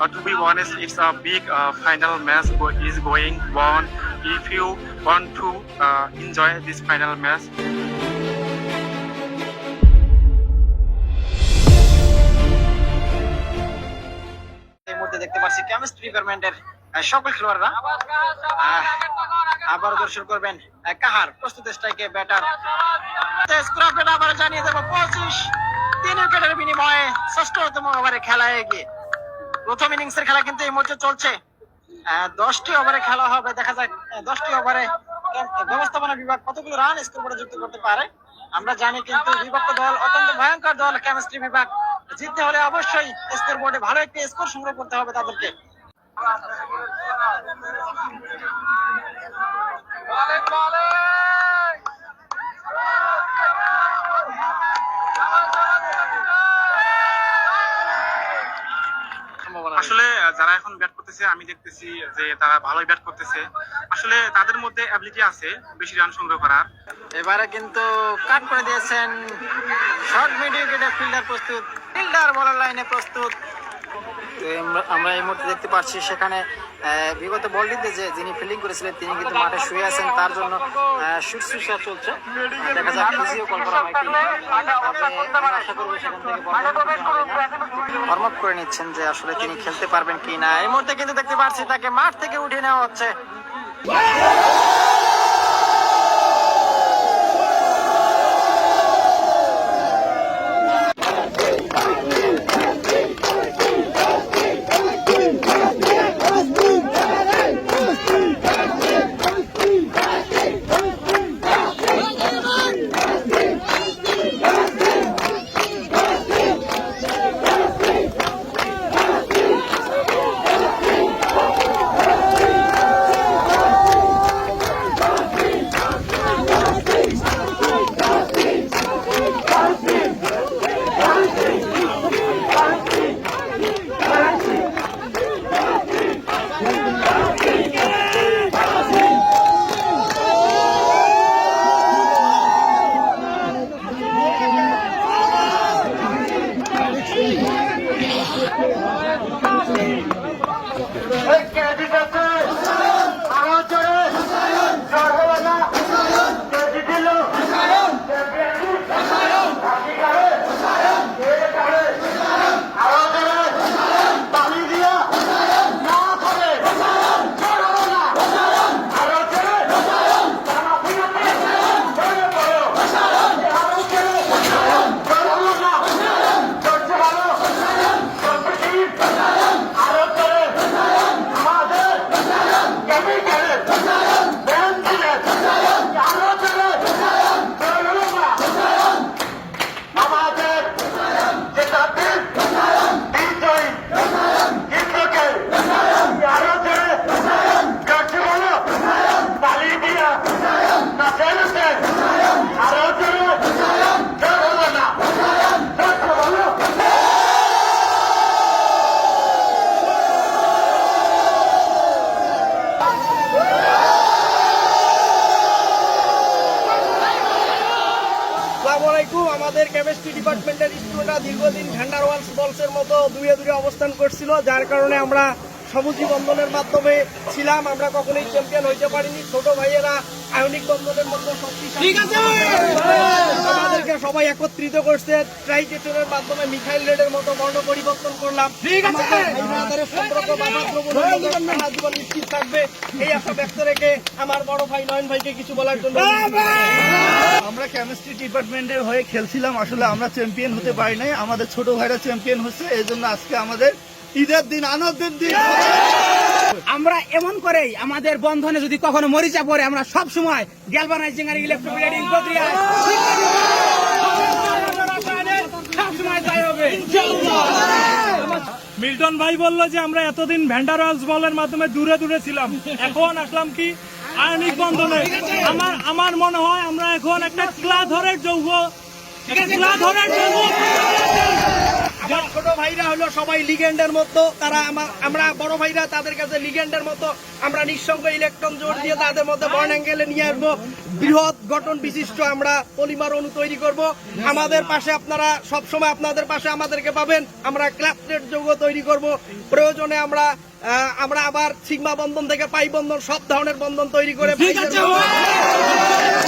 Uh, to be honest, it's a big uh, final match is going on. If you want to uh, enjoy this final match, দেখতে পাচ্ছি chemistry ডিপার্টমেন্টের আহ, সকল খেলোয়াড়রা আবার দর্শন করবেন কাহার প্রস্তুত স্ট্রাইকে ব্যাটার আবার জানিয়ে দেবো পঁচিশ তিন উইকেটের বিনিময়ে ষষ্ঠতম ওভারে খেলা এগিয়ে। প্রথম ইনিংসের খেলা কিন্তু এই মুহূর্তে চলছে। দশটি ওভারে খেলা হবে, দেখা যাক দশটি ওভারে ব্যবস্থাপনা বিভাগ কতগুলো রান স্কোর বোর্ডে যুক্ত করতে পারে। আমরা জানি কিন্তু বিভক্ত দল, অত্যন্ত ভয়ঙ্কর দল, কেমিস্ট্রি বিভাগ। জিততে হলে অবশ্যই স্কোর বোর্ডে ভালো একটি স্কোর সংগ্রহ করতে হবে তাদেরকে রয়েছে। আসলে আহ, যারা এখন ব্যাট করতেছে, আমি দেখতেছি যে তারা ভালোই ব্যাট করতেছে। আসলে তাদের মধ্যে অ্যাবিলিটি আছে বেশি রান সংগ্রহ করার। এবারে কিন্তু কাট করে দিয়েছেন শর্ট মিডিয়াম উইকেটে ফিল্ডার প্রস্তুত ফিল্ডার বলার লাইনে প্রস্তুত। আমরা- এই মুহূর্তে দেখতে পাচ্ছি সেখানে বিগত বলটিতে যে যিনি ফিল্ডিং করেছিলেন, তিনি কিন্তু মাঠে শুয়ে আছেন। তার জন্য শুশ্রূষা চলছে। দেখা যাক, ফিজিও কল করা হয় করে নিচ্ছেন যে আসলে তিনি খেলতে পারবেন কি না। এই মুহূর্তে কিন্তু দেখতে পাচ্ছি তাকে মাঠ থেকে উঠে নেওয়া হচ্ছে। আলাইকুম। আমাদের কেমিস্ট্রি ডিপার্টমেন্টের স্টুডেন্টরা দীর্ঘদিন ভ্যান্ডারওয়ালস বলসের মতো দূরে দূরে অবস্থান করছিল, যার কারণে আমরা সবুজি বন্ধনের মাধ্যমে ছিলাম। আমরা কখনোই চ্যাম্পিয়ন হইতে পারিনি। ছোট ভাইয়েরা আয়নিক বন্ধনের মতো শক্তিশালী। আমাদেরকে সবাই একত্রিত করছে। ট্রাইকেশনের মাধ্যমে মিখাইল রেডের মতো বর্ণ পরিবর্তন করলাম। সম্পর্ক বাবা মতো সারা জীবন স্থির থাকবে। এই আশা ব্যক্ত রেখে আমার বড় ভাই নয়ন ভাইকে কিছু বলার জন্য আমরা কেমিস্ট্রি ডিপার্টমেন্টের হয়ে খেলছিলাম। আসলে আমরা চ্যাম্পিয়ন হতে পারি নাই। আমাদের ছোট ভাইরা চ্যাম্পিয়ন হচ্ছে। এই জন্য আজকে আমাদের ঈদের দিন আনন্দের দিন। আমরা এমন করেই আমাদের বন্ধনে যদি কখনো মরিচা পড়ে আমরা সব সময় গ্যালভানাইজিং আর ইলেকট্রোপ্লেটিং প্রক্রিয়া। মিল্টন ভাই বলল যে আমরা এতদিন ভ্যান্ডারওয়ালস বলের মাধ্যমে দূরে দূরে ছিলাম। এখন আসলাম কি? আয়নিক বন্ধনে আমার আমার মনে হয় আমরা এখন একটা ক্লা ধরের যৌগ একটা ক্লা ধরের যৌগ আমার ছোট ভাইরা হলো সবাই লিগেন্ডের মতো। তারা আমা- আমরা বড় ভাইরা তাদের কাছে লিগেন্ডের মতো। আমরা নিঃসঙ্গ ইলেকট্রন জোর দিয়ে তাদের মধ্যে বর্ণ অ্যাঙ্গেলে নিয়ে আসব। বৃহৎ গঠন বিশিষ্ট আমরা পলিমার অণু তৈরি করব। আমাদের পাশে আপনারা সব সময় আপনাদের পাশে আমাদেরকে পাবেন। আমরা ক্লাস্টেড যৌগ তৈরি করব। প্রয়োজনে আমরা আমরা আবার সিগমা বন্ধন থেকে পাই বন্ধন সব ধরনের বন্ধন তৈরি করে